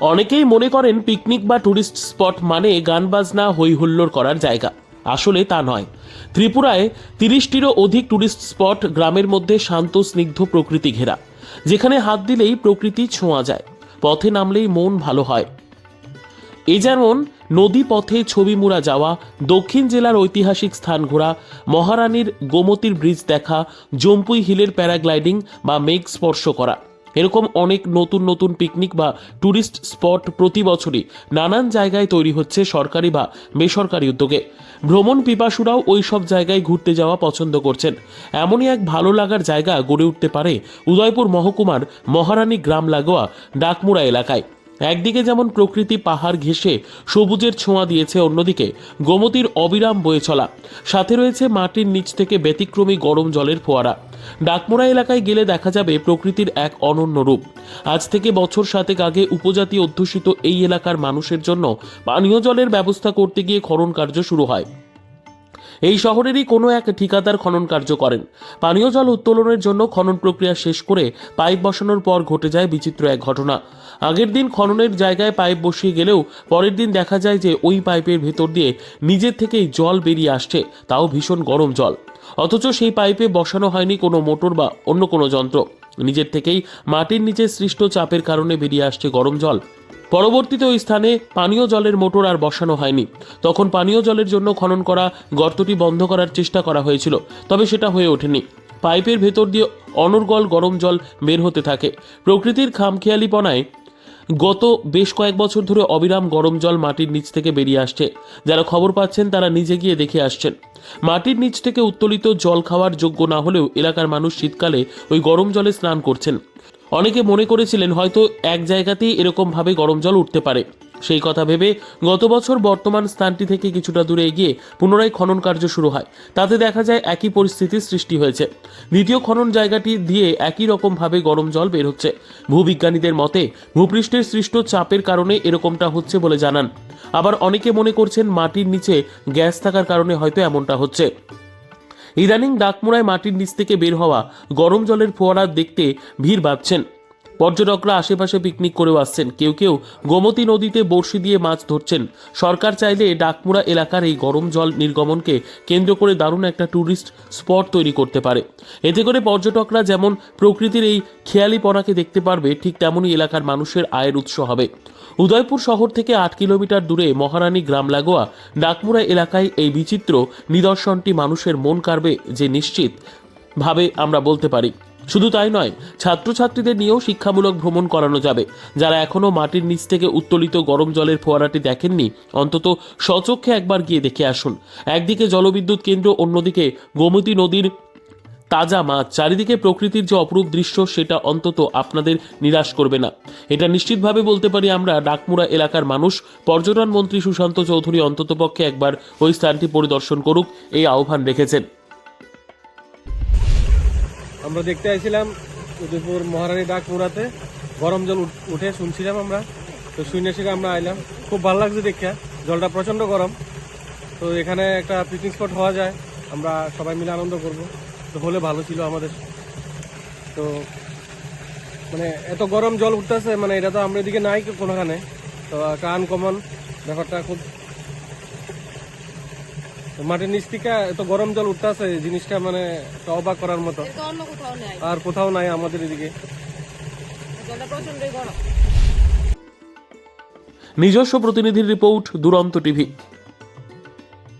অনেকেই মনে করেন পিকনিক বা টুরিস্ট স্পট মানে গান বাজনা হই হুল্লোড় করার জায়গা। আসলে তা নয়। ত্রিপুরায় তিরিশটিরও অধিক টুরিস্ট স্পট গ্রামের মধ্যে শান্ত, স্নিগ্ধ প্রকৃতি ঘেরা। যেখানে হাত দিলেই প্রকৃতি ছোঁয়া যায়। পথে নামলেই মন ভালো হয়। এ যেমন নদী পথে ছবি মুড়া যাওয়া, দক্ষিণ জেলার ঐতিহাসিক স্থান ঘোরা, মহারানীর গোমতীর ব্রিজ দেখা জম্পুই হিলের প্যারাগ্লাইডিং বা মেঘ স্পর্শ করা। এরকম অনেক নতুন নতুন পিকনিক বা ট্যুরিস্ট স্পট প্রতি বছরই নানান জায়গায় তৈরি হচ্ছে সরকারি বা বেসরকারি উদ্যোগে। ভ্রমণ পিপাসুরাও ওই সব জায়গায় ঘুরতে যাওয়া পছন্দ করছেন। এমনই এক ভালো লাগার জায়গা গড়ে উঠতে পারে উদয়পুর মহকুমার মহারানী গ্রাম লাগোয়া ডাকমুড়া এলাকায়। একদিকে যেমন প্রকৃতি পাহাড় ঘেঁষে সবুজের ছোঁয়া দিয়েছে, অন্যদিকে গোমতীর অবিরাম বয়ে চলা। সাথে রয়েছে মাটির নিচ থেকে ব্যতিক্রমী গরম জলের ফোয়ারা। ডাকমোড়া এলাকায় গেলে দেখা যাবে প্রকৃতির এক অনন্য রূপ। আজ থেকে বছর সাতেক আগে উপজাতি অধ্যুষিত এই এলাকার মানুষের জন্য পানীয় জলের ব্যবস্থা করতে গিয়ে খনন কার্য শুরু হয়। এই শহরেরই কোনো এক ঠিকাদার খনন কার্য করেন। পানীয় জল উত্তোলনের জন্য খনন প্রক্রিয়া শেষ করে পাইপ বসানোর পর ঘটে যায় বিচিত্র এক ঘটনা। আগের দিন খননের জায়গায় পাইপ বসিয়ে গেলেও পরের দিন দেখা যায় যে ওই পাইপের ভেতর দিয়ে নিজের থেকেই জল বেরিয়ে আসছে, তাও ভীষণ গরম জল। অথচ সেই পাইপে বসানো হয়নি কোনো মোটর বা অন্য কোনো যন্ত্র। নিজের থেকেই মাটির নিচে সৃষ্ট চাপের কারণে বেরিয়ে আসছে গরম জল। পরবর্তীতে ওই স্থানে পানীয় জলের মোটর আর বসানো হয়নি। তখন পানীয় জলের জন্য খনন করা গর্তটি বন্ধ করার চেষ্টা করা হয়েছিল, তবে সেটা হয়ে ওঠেনি। পাইপের ভেতর দিয়ে অনর্গল গরম জল বের হতে থাকে। প্রকৃতির খামখেয়ালিপনায় গত বেশ কয়েক বছর ধরে অবিরাম গরম জল মাটির নিচ থেকে বেরিয়ে আসছে। যারা খবর পাচ্ছেন তারা নিজে গিয়ে দেখে আসছেন। মাটির নিচ থেকে উত্তোলিত জল খাওয়ার যোগ্য না হলেও এলাকার মানুষ শীতকালে ওই গরম জলে স্নান করছেন। অনেকে মনে করেছিলেন হয়তো এক জায়গাতেই এরকমভাবে গরম জল উঠতে পারে। সেই কথা ভেবে গত বছর বর্তমান স্থানটি থেকে কিছুটা দূরে এগিয়ে পুনরায় খনন কার্য শুরু হয়। তাতে দেখা যায় একই পরিস্থিতির সৃষ্টি হয়েছে। দ্বিতীয় খনন জায়গাটি দিয়ে একই রকমভাবে গরম জল বের হচ্ছে। ভূবিজ্ঞানীদের মতে, ভূপৃষ্ঠের সৃষ্ট চাপের কারণে এরকমটা হচ্ছে বলে জানান। আবার অনেকে মনে করছেন মাটির নিচে গ্যাস থাকার কারণে হয়তো এমনটা হচ্ছে। ইদানিং ডাকমুড়ায় মাটির নিচ থেকে বের হওয়া গরম জলের ফোয়ারা দেখতে ভিড় বাঁধছেন পর্যটকরা আশেপাশে পিকনিক করেও আসছেন। কেউ কেউ গোমতী নদীতে বড়শি দিয়ে মাছ ধরছেন। সরকার চাইলে ডাকমুড়া এলাকার এই গরম জল নির্গমনকে কেন্দ্র করে দারুণ একটা ট্যুরিস্ট স্পট তৈরি করতে পারে। এতে করে পর্যটকরা যেমন প্রকৃতির এই খেয়ালিপনাকে দেখতে পারবে, ঠিক তেমনই এলাকার মানুষের আয়ের উৎস হবে। উদয়পুর শহর থেকে আট কিলোমিটার দূরে মহারানী গ্রাম লাগোয়া ডাকমুড়া এলাকায় এই বিচিত্র নিদর্শনটি মানুষের মন কাড়বে যে নিশ্চিত ভাবে আমরা বলতে পারি। শুধু তাই নয়, ছাত্রছাত্রীদের নিয়েও শিক্ষামূলক ভ্রমণ করানো যাবে। যারা এখনও মাটির নিচ থেকে উত্তোলিত গরম জলের ফোয়ারাটি দেখেননি, অন্তত সচক্ষে একবার গিয়ে দেখে আসুন। একদিকে জলবিদ্যুৎ কেন্দ্র, অন্যদিকে গোমতী নদীর তাজা মাছ। চারিদিকে প্রকৃতির যে অপরূপ দৃশ্য, সেটা অন্তত আপনাদের নিরাশ করবে না। এটা নিশ্চিতভাবে বলতে পারি আমরা, ডাকমুড়া এলাকার মানুষ, পর্যটন মন্ত্রী সুশান্ত চৌধুরী অন্ততপক্ষে একবার ওই স্থানটি পরিদর্শন করুক, এই আহ্বান রেখেছেন। আমরা দেখতে আইছিলাম উদয়পুর মহারানী ডাক মুড়াতে। গরম জল উঠ- শুনছিলাম আমরা। তো শুনে সেখানে আমরা আইলাম। খুব ভালো লাগছে দেখা। জলটা প্রচণ্ড গরম। তো এখানে একটা পিকনিক স্পট হওয়া যায়। আমরা সবাই মিলে আনন্দ করব। তো হলে ভালো ছিল আমাদের। তো মানে এত গরম জল উঠতেছে মানে এটা তো আমরা এদিকে নাই কোনোখানে। তো একটা আনকমন ব্যাপারটা খুব মাটির নিচ থেকে এত গরম জল উঠতেছে জিনিসটা মানে অবাক করার মতো। এটা অন্য কোথাও নেই। আর কোথাও নাই আমাদের এদিকে। নিজস্ব প্রতিনিধির রিপোর্ট দুরন্ত টিভি।